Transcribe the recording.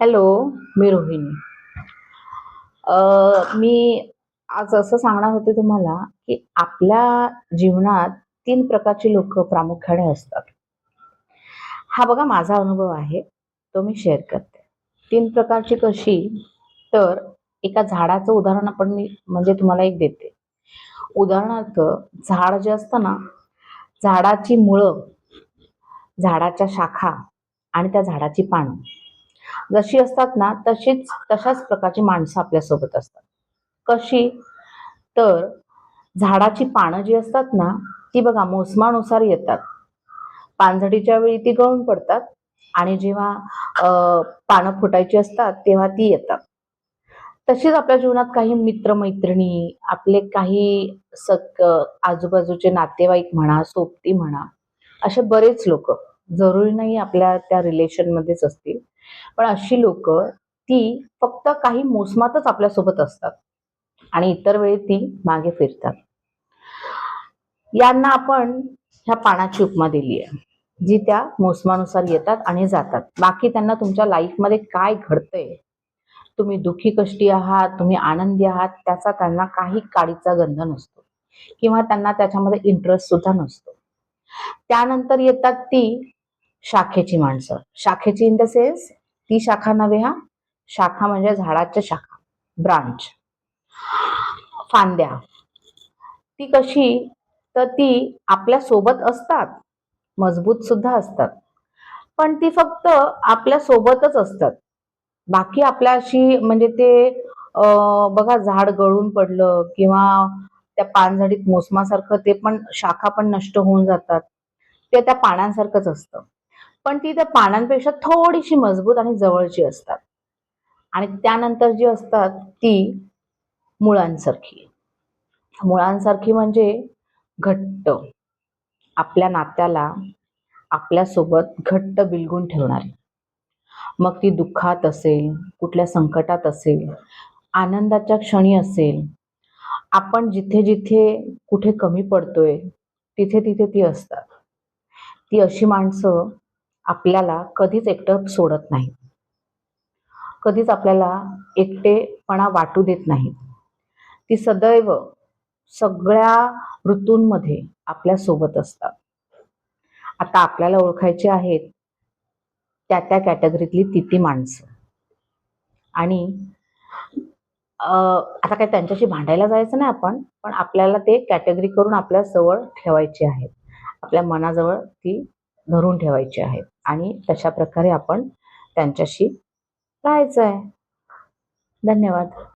Hello मी रोहिणी. मी आज असं सांगणार होते तुम्हाला की आपल्या जीवनात तीन प्रकारची लोक प्रामुख्याने असतात. हा बघा माझा अनुभव आहे तो मी शेअर करते. तीन प्रकारची कशी तर एका झाडाचं उदाहरण आपण मी म्हणजे तुम्हाला एक देते. उदाहरणार्थ झाड जे असतं ना झाडाची मुळं झाडाच्या शाखा आणि त्या झाडाची पानं. जशी असतात ना तशीच तशाच प्रकारची माणसं आपल्यासोबत असतात. कशी? तर झाडाची पानं जी असतात ना ती बघा मोसमानुसार येतात. पानझडीच्या वेळी ती गळून पडतात आणि जेव्हा पानं फुटायची असतात तेव्हा ती येतात. तशीच आपल्या जीवनात काही मित्रमैत्रिणी आपले काही सक आजूबाजूचे नातेवाईक म्हणा सोबती म्हणा असे बरेच लोक जरुरी नाही आपल्या त्या रिलेशनमध्येच असतील. पण अशी लोक ती फक्त काही मोसमातच आपल्यासोबत असतात. आणि इतर वेळी ती मागे फिरतात. यांना आपण ह्या पानाची उपमा दिली आहे जी त्या मोसमानुसार येतात आणि जातात. बाकी त्यांना तुमच्या लाईफमध्ये काय घडतंय? तुम्ही दुःखी कष्टी आहात तुम्ही आनंदी आहात त्याचा त्यांना काही काळीचा गंध नसतो. किंवा त्यांना त्याच्यामध्ये इंटरेस्ट सुद्धा नसतो. त्यानंतर येतात ती शाखेची माणसं. शाखेची इन द सेन्स ती शाखा नव्हे हा? शाखा म्हणजे झाडाच्या शाखा. ब्रांच फांद्या. ती कशी? तर ती आपल्यासोबत असतात. मजबूत सुद्धा असतात. पण ती फक्त आपल्या सोबतच असतात. बाकी आपल्याशी म्हणजे ते बघा झाड गळून पडलं किंवा त्या पानझडीत मोसमासारखं ते पण शाखा पण नष्ट होऊन जातात. ते त्या पानांसारखंच असतं. पण ती त्या पानांपेक्षा थोडीशी मजबूत आणि जवळची असतात. आणि त्यानंतर जी असतात ती मुळांसारखी. मुळांसारखी म्हणजे घट्ट. आपल्या नात्याला आपल्यासोबत घट्ट बिलगून ठेवणारी. मग ती दुःखात असेल कुठल्या संकटात असेल आनंदाच्या क्षणी असेल आपण जिथे जिथे कुठे कमी पडतोय तिथे तिथे ती असतात. ती अशी माणसं आपल्याला कधीच एकटं सोडत नाही. कधीच आपल्याला एकटेपणा वाटू देत नाहीत ती सदैव सगळ्या ऋतूंमध्ये आपल्यासोबत असतात. आता आपल्याला ओळखायची आहेत त्या त्या कॅटेगरीतली ती ती माणसं. आणि आता काय त्यांच्याशी भांडायला जायचं नाही आपण पण आपल्याला ते कॅटेगरी करून आपल्या जवळ ठेवायची आहेत. आपल्या मनाजवळ ती धरून ठेवायची आहेत. आणि तशा प्रकारे आपण त्यांच्याशी राहायचं आहे धन्यवाद.